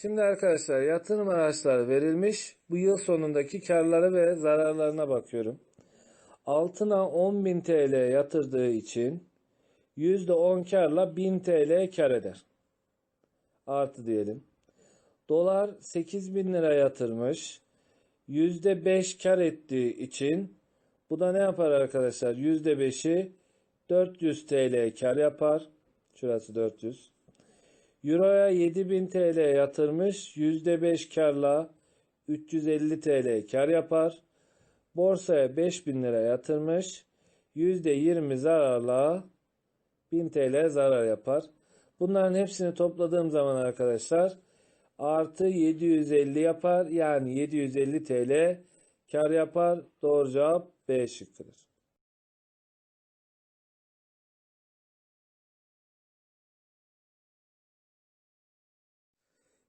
Şimdi arkadaşlar yatırım araçları verilmiş. Bu yıl sonundaki karları ve zararlarına bakıyorum. Altına 10.000 TL yatırdığı için %10 karla 1000 TL kar eder. Artı diyelim. Dolar 8000 lira yatırmış. %5 kar ettiği için bu da ne yapar arkadaşlar? %5'i 400 TL kar yapar. Şurası 400. Euro'ya 7000 TL yatırmış. %5 karla 350 TL kar yapar. Borsaya 5000 lira yatırmış. %20 zararla 1000 TL zarar yapar. Bunların hepsini topladığım zaman arkadaşlar artı 750 yapar. Yani 750 TL kar yapar. Doğru cevap B şıkkıdır.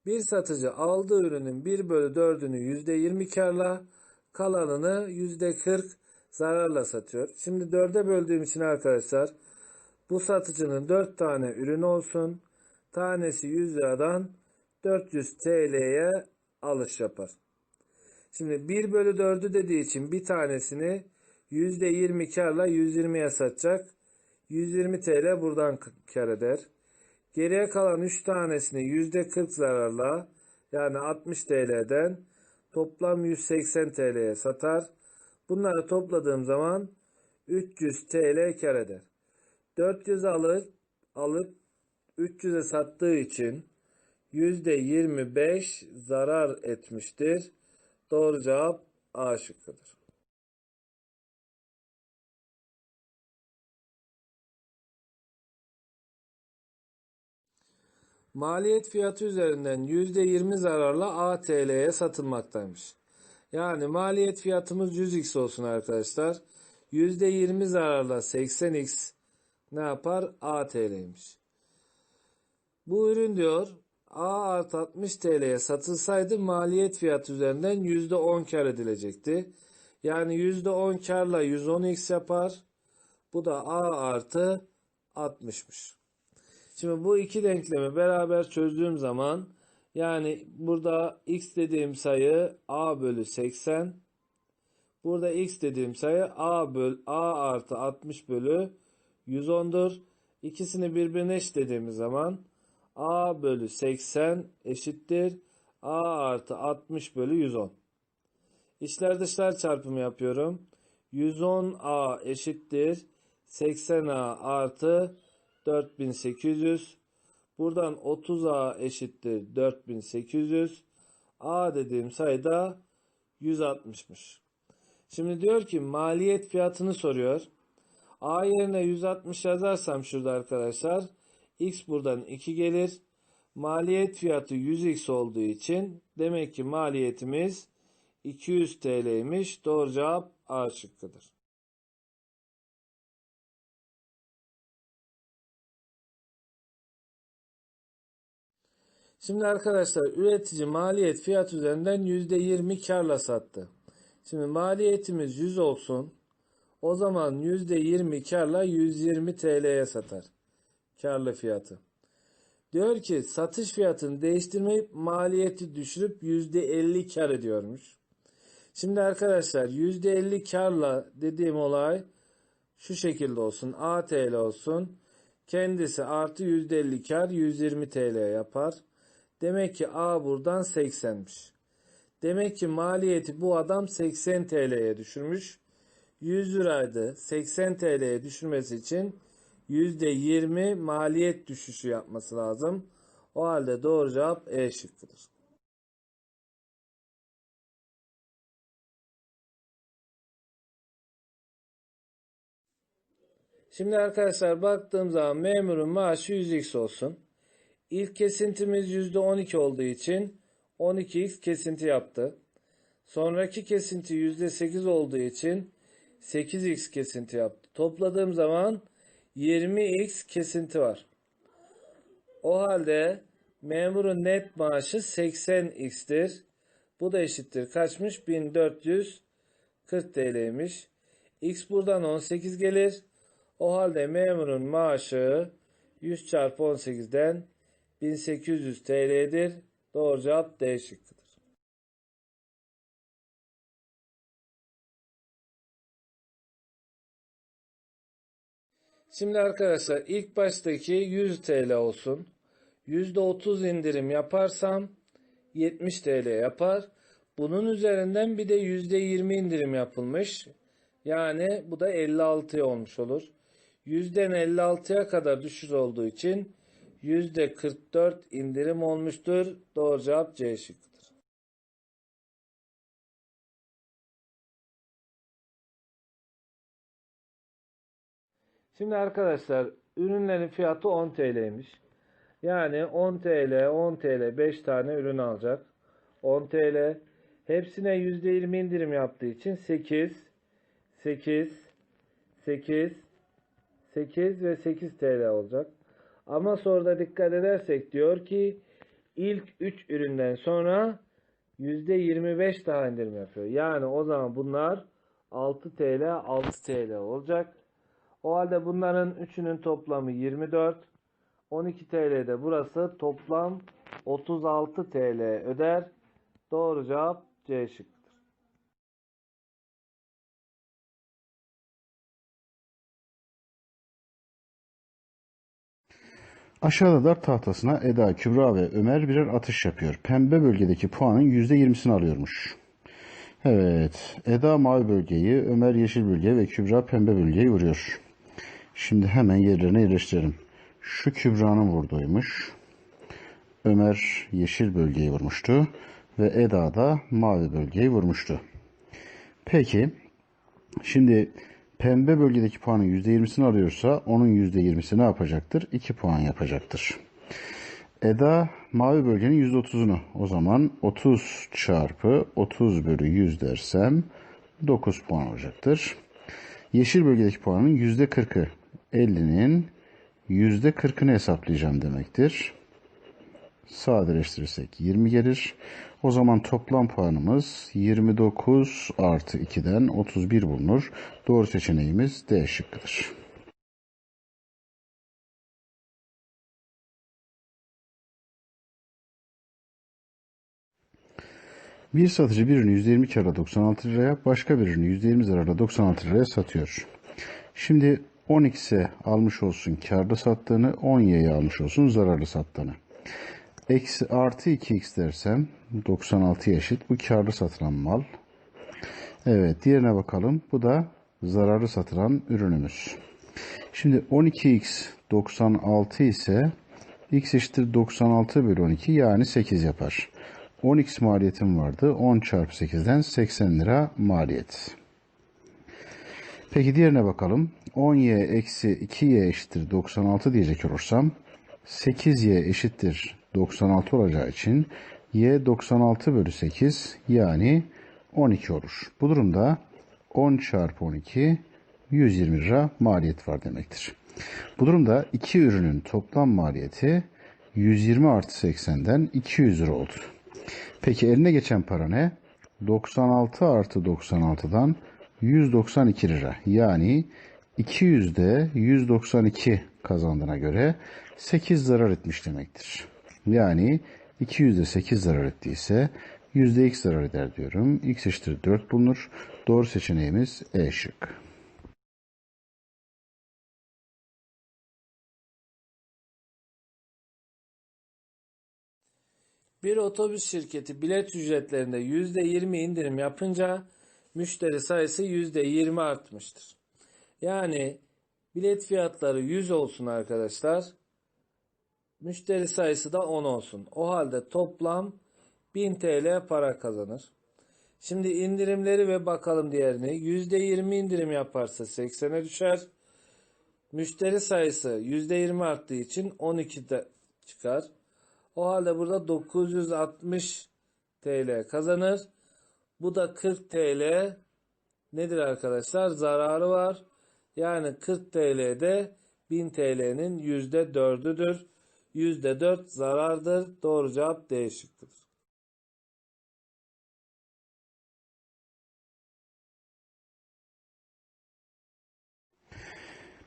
Bir satıcı aldığı ürünün 1 bölü 4'ünü %20 karla kalanını %40 zararla satıyor. Şimdi 4'e böldüğüm için arkadaşlar bu satıcının 4 tane ürün olsun. Tanesi 100 liradan 400 TL'ye alış yapar. Şimdi 1 bölü 4'ü dediği için bir tanesini %20 karla 120'ye satacak. 120 TL buradan kar eder. Geriye kalan 3 tanesini %40 zararla yani 60 TL'den toplam 180 TL'ye satar. Bunları topladığım zaman 300 TL kar eder. 400 alır, alıp 300'e sattığı için %25 zarar etmiştir. Doğru cevap A şıkkıdır. Maliyet fiyatı üzerinden %20 zararla ATL'ye satılmaktaymış. Yani maliyet fiyatımız 100x olsun arkadaşlar. %20 zararla 80x ne yapar? ATL'ymiş. Bu ürün diyor A artı 60 TL'ye satılsaydı maliyet fiyatı üzerinden %10 kar edilecekti. Yani %10 karla 110x yapar. Bu da A artı 60'mış. Şimdi bu iki denklemi beraber çözdüğüm zaman yani burada x dediğim sayı a bölü 80. Burada x dediğim sayı a böl a artı 60 bölü 110'dur. İkisini birbirine eşitlediğimiz zaman a bölü 80 eşittir a artı 60 bölü 110. İçler dışlar çarpımı yapıyorum. 110a eşittir 80a artı 4800. Buradan 30A eşittir 4800. A dediğim sayıda 160'mış. Şimdi diyor ki maliyet fiyatını soruyor. A yerine 160 yazarsam şurada arkadaşlar. X buradan 2 gelir. Maliyet fiyatı 100x olduğu için demek ki maliyetimiz 200 TL'ymiş. Doğru cevap A şıkkıdır. Şimdi arkadaşlar üretici maliyet fiyat üzerinden %20 karla sattı. Şimdi maliyetimiz 100 olsun. O zaman %20 karla 120 TL'ye satar. Karlı fiyatı. Diyor ki satış fiyatını değiştirmeyip maliyeti düşürüp %50 kar ediyormuş. Şimdi arkadaşlar %50 karla dediğim olay şu şekilde olsun. ATL olsun. Kendisi artı %50 kar 120 TL yapar. Demek ki A buradan 80'miş. Demek ki maliyeti bu adam 80 TL'ye düşürmüş. 100 liraydı. 80 TL'ye düşürmesi için %20 maliyet düşüşü yapması lazım. O halde doğru cevap E şıkkıdır. Şimdi arkadaşlar baktığım zaman memurun maaşı 100x olsun. İlk kesintimiz %12 olduğu için 12x kesinti yaptı. Sonraki kesinti %8 olduğu için 8x kesinti yaptı. Topladığım zaman 20x kesinti var. O halde memurun net maaşı 80x'tir. Bu da eşittir. Kaçmış? 1440 TL'ymiş. X buradan 18 gelir. O halde memurun maaşı 100 çarpı 18'den 1800 TL'dir. Doğru cevap D şıkkıdır. Şimdi arkadaşlar ilk baştaki 100 TL olsun. %30 indirim yaparsam 70 TL yapar. Bunun üzerinden bir de %20 indirim yapılmış. Yani bu da 56 olmuş olur. Yüzden 56'ya kadar düşüş olduğu için %44 indirim olmuştur. Doğru cevap C şıkkıdır. Şimdi arkadaşlar ürünlerin fiyatı 10 TL'ymiş. Yani 10 TL, 10 TL 5 tane ürün alacak. 10 TL. Hepsine %20 indirim yaptığı için 8, 8, 8, 8 ve 8 TL olacak. Ama sonra dikkat edersek diyor ki ilk 3 üründen sonra %25 daha indirim yapıyor. Yani o zaman bunlar 6 TL 6 TL olacak. O halde bunların üçünün toplamı 24. 12 TL'de burası toplam 36 TL öder. Doğru cevap C şıkkıdır. Aşağıda dart tahtasına Eda, Kübra ve Ömer birer atış yapıyor. Pembe bölgedeki puanın %20'sini alıyormuş. Evet, Eda mavi bölgeyi, Ömer yeşil bölgeyi ve Kübra pembe bölgeyi vuruyor. Şimdi hemen yerlerine yerleştirelim. Şu Kübra'nın vurduğuymuş. Ömer yeşil bölgeyi vurmuştu ve Eda da mavi bölgeyi vurmuştu. Peki, şimdi pembe bölgedeki puanın %20'sini alıyorsa onun %20'si ne yapacaktır? 2 puan yapacaktır. Eda mavi bölgenin %30'unu o zaman 30 çarpı 30 bölü 100 dersem 9 puan olacaktır. Yeşil bölgedeki puanın %40'ı 50'nin %40'ını hesaplayacağım demektir. Sadeleştirirsek 20 gelir. O zaman toplam puanımız 29 artı 2'den 31 bulunur. Doğru seçeneğimiz D şıkkıdır. Bir satıcı bir ürünü %20 karla 96 liraya, başka bir ürünü %20 zararla 96 liraya satıyor. Şimdi 10x'e almış olsun karlı sattığını, 10y'ye almış olsun zararlı sattığını. Eksi artı 2x dersem 96 eşit. Bu karlı satılan mal. Evet diğerine bakalım. Bu da zararlı satılan ürünümüz. Şimdi 12x 96 ise x eşittir 96 bölü 12 yani 8 yapar. 10x maliyetim vardı. 10 çarpı 8'den 80 lira maliyet. Peki diğerine bakalım. 10y eksi 2y eşittir 96 diyecek olursam 8y eşittir 96 olacağı için y 96 bölü 8 yani 12 olur. Bu durumda 10 çarpı 12 120 lira maliyet var demektir. Bu durumda iki ürünün toplam maliyeti 120 artı 80'den 200 lira oldu. Peki eline geçen para ne? 96 artı 96'dan 192 lira. Yani 200'de 192 kazandığına göre 8 zarar etmiş demektir. Yani 200'de 8 zarar ettiyse yüzde x zarar eder diyorum. x eşittir 4 bulunur. Doğru seçeneğimiz E şık. Bir otobüs şirketi bilet ücretlerinde %20 indirim yapınca müşteri sayısı %20 artmıştır. Yani bilet fiyatları 100 olsun arkadaşlar. Müşteri sayısı da 10 olsun. O halde toplam 1000 TL para kazanır. Şimdi indirimleri ve bakalım diğerini. %20 indirim yaparsa 80'e düşer. Müşteri sayısı %20 arttığı için 12'de çıkar. O halde burada 960 TL kazanır. Bu da 40 TL nedir arkadaşlar? Zararı var. Yani 40 TL'de 1000 TL'nin %4'üdür. %4 zarardır. Doğru cevap D şıkkıdır.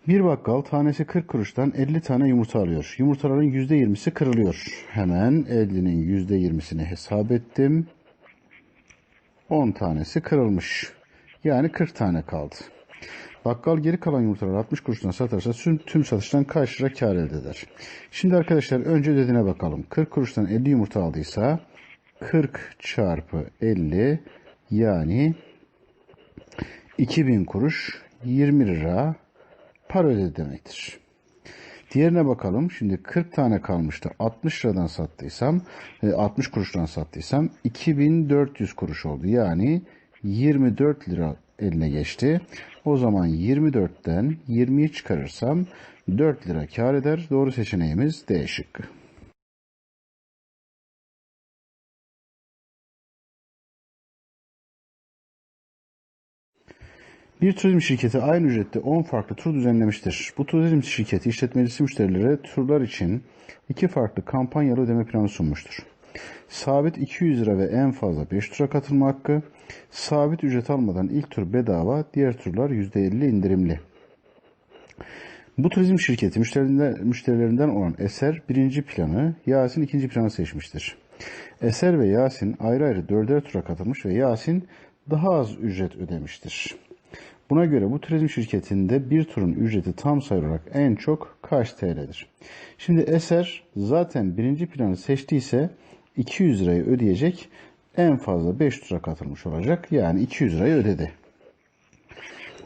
Bir bakkal tanesi 40 kuruştan 50 tane yumurta alıyor. Yumurtaların %20'si kırılıyor. Hemen 50'nin %20'sini hesap ettim. 10 tanesi kırılmış. Yani 40 tane kaldı. Bakkal geri kalan yumurtaları 60 kuruştan satarsa tüm, satıştan kaç kar elde eder? Şimdi arkadaşlar önce ödediğine bakalım. 40 kuruştan 50 yumurta aldıysa 40 çarpı 50 yani 2000 kuruş 20 lira para ödedi demektir. Diğerine bakalım. Şimdi 40 tane kalmıştı. 60 liradan sattıysam, e, 60 kuruştan sattıysam 2400 kuruş oldu. Yani 24 lira eline geçti. O zaman 24'ten 20'yi çıkarırsam 4 lira kar eder. Doğru seçeneğimiz D şıkkı. Bir turizm şirketi aynı ücrette 10 farklı tur düzenlemiştir. Bu turizm şirketi işletmecisi müşterilere turlar için iki farklı kampanyalı ödeme planı sunmuştur. Sabit 200 lira ve en fazla 5 tura katılma hakkı, sabit ücret almadan ilk tur bedava, diğer turlar %50 indirimli. Bu turizm şirketi müşterilerinden, olan Eser birinci planı, Yasin ikinci planı seçmiştir. Eser ve Yasin ayrı ayrı dörder tura katılmış ve Yasin daha az ücret ödemiştir. Buna göre bu turizm şirketinde bir turun ücreti tam sayı olarak en çok kaç TL'dir? Şimdi Eser zaten birinci planı seçtiyse 200 lirayı ödeyecek. En fazla 5 tura katılmış olacak. Yani 200 lirayı ödedi.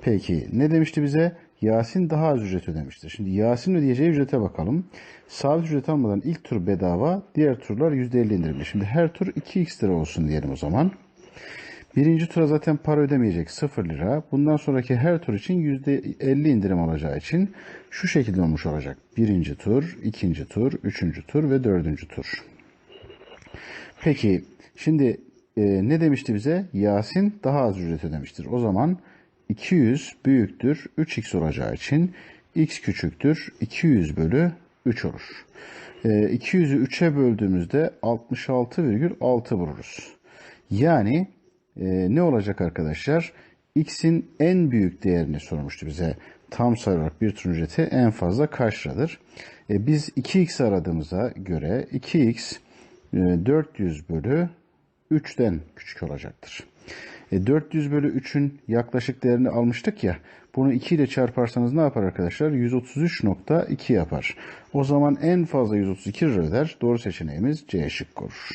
Peki ne demişti bize? Yasin daha az ücret ödemiştir. Şimdi Yasin ödeyeceği ücrete bakalım. Sabit ücret almadan ilk tur bedava, diğer turlar %50 indirimli. Şimdi her tur 2x lira olsun diyelim o zaman. Birinci tura zaten para ödemeyecek 0 lira. Bundan sonraki her tur için %50 indirim olacağı için şu şekilde olmuş olacak. Birinci tur, ikinci tur, üçüncü tur ve dördüncü tur. Peki şimdi e, ne demişti bize? Yasin daha az ücret ödemiştir. O zaman 200 büyüktür 3x olacağı için x küçüktür 200 bölü 3 olur. E, 200'ü 3'e böldüğümüzde 66,6 buluruz. Yani e, ne olacak arkadaşlar? X'in en büyük değerini sormuştu bize. Tam sayı olarak bir tur ücreti en fazla kaç liradır? E, biz 2x aradığımıza göre 2x e, 400 bölü 3'ten küçük olacaktır. E, 400 bölü 3'ün yaklaşık değerini almıştık ya. Bunu 2 ile çarparsanız ne yapar arkadaşlar? 133.2 yapar. O zaman en fazla 132 lira öder. Doğru seçeneğimiz C şıkkı olur.